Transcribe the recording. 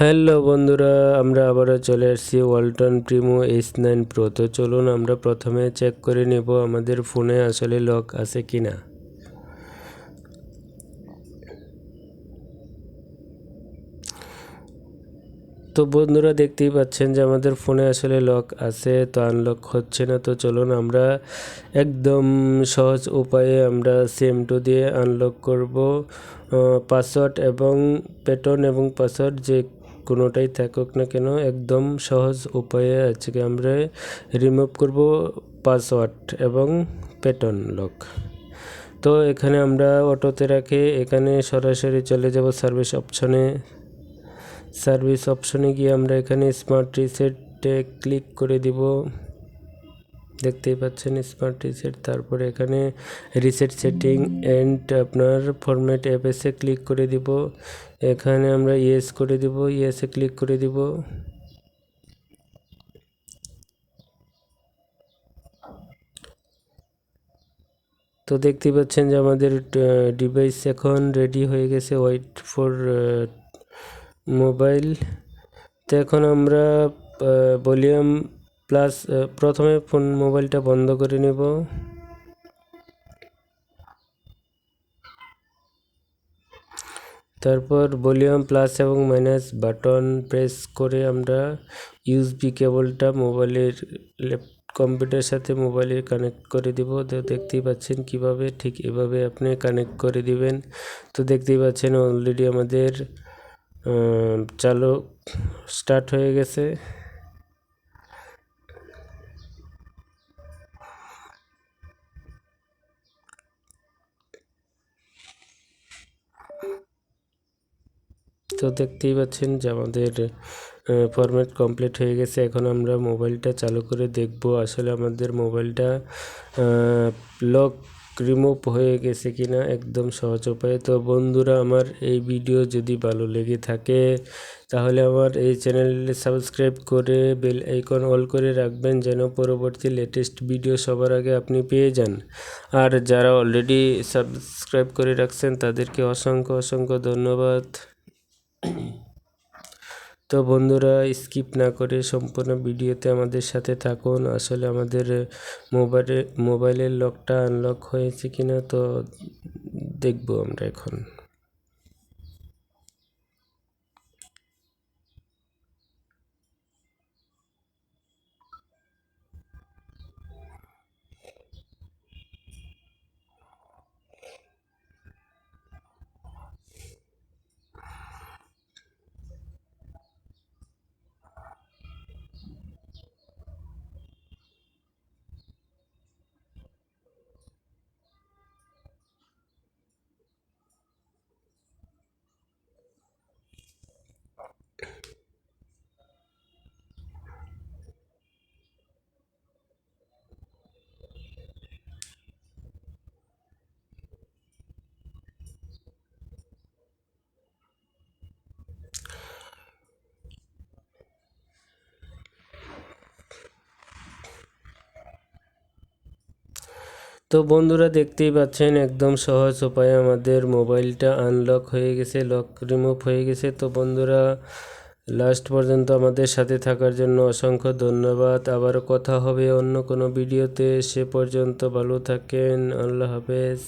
Hello বন্ধুরা, আমরা আবারও চলে আসছি Walton Primo H nine Pro তো চলুন আমরা প্রথমে চেক করে নেব আমাদের ফোনে আসলে লক আছে কি না তো বন্ধুরা, দেখতেই পাচ্ছেন যে আমাদের ফোনে আসলে লক আছে, তো আনলক হচ্ছে না। তো চলুন আমরা একদম সহজ উপায়ে আমরা সিম টু দিয়ে আনলক করব। পাসওয়ার্ড এবং প্যাটার্ন এবং পাসওয়ার্ড যে কোনোটাই থাকুক না কেন, একদম সহজ উপায়ে আজকে আমরা রিমুভ করব পাসওয়ার্ড এবং প্যাটার্ন লক তো এখানে আমরা অটোতে রাখে, এখানে সরাসরি চলে যাব সার্ভিস অপশনে সার্ভিস অপশনে গিয়ে আমরা এখানে স্মার্ট রিসেটে ক্লিক করে দিব। দেখতেই পাচ্ছেন স্মার্ট রিসেট তারপরে এখানে রিসেট সেটিং অ্যান্ড আপনার ফরম্যাট অ্যাপেসে ক্লিক করে দিব। এখানে আমরা ইয়েস করে দিব। ইয়েসে ক্লিক করে দিব। তো দেখতেই পাচ্ছেন যে আমাদের ডিভাইস এখন রেডি হয়ে গেছে ওয়েট ফর মোবাইল তো এখন আমরা ভলিউম প্লাস প্রথমে ফোন, মোবাইলটা বন্ধ করে নেব। তারপর ভলিউম প্লাস এবং মাইনাস বাটন প্রেস করে আমরা ইউএসবি কেবলটা মোবাইলের কম্পিউটার সাথে মোবাইলে কানেক্ট করে দিব। তো দেখতেই পাচ্ছেন কীভাবে ঠিক এভাবে আপনি কানেক্ট করে দিবেন। তো দেখতেই পাচ্ছেন অলরেডি আমাদের চালু স্টার্ট হয়ে গেছে। তো দেখতেই পাচ্ছেন যে আমাদের ফরম্যাট কমপ্লিট হয়ে গেছে। এখন আমরা মোবাইলটা চালু করে দেখব। আসলে আমাদের মোবাইলটা লক রিমুভ হয়ে গেছে কিনা একদম সহজ উপায়ে। তো বন্ধুরা, আমার এই ভিডিও যদি ভালো লেগে থাকে, তাহলে আমার এই চ্যানেল সাবস্ক্রাইব করে বেল আইকন অল করে রাখবেন, যেন পরবর্তী লেটেস্ট ভিডিও সবার আগে আপনি পেয়ে যান। আর যারা অলরেডি সাবস্ক্রাইব করে রাখছেন, তাদেরকে অসংখ্য অসংখ্য ধন্যবাদ। তো বন্ধুরা স্কিপ না করে সম্পূর্ণ ভিডিওতে আমাদের সাথে থাকুন। আসলে আমাদের মোবাইলে, মোবাইলের লকটা আনলক হয়েছে কিনা তো দেখব আমরা এখন। তো বন্ধুরা দেখতেই পাচ্ছেন, একদম সহজ উপায়ে আমাদের মোবাইলটা আনলক হয়ে গেছে লক রিমুভ হয়ে গেছে। তো বন্ধুরা লাস্ট পর্যন্ত আমাদের সাথে থাকার জন্য অসংখ্য ধন্যবাদ। আবার কথা হবে অন্য কোনো ভিডিওতে সে পর্যন্ত ভালো থাকেন, আল্লাহ হাফেজ।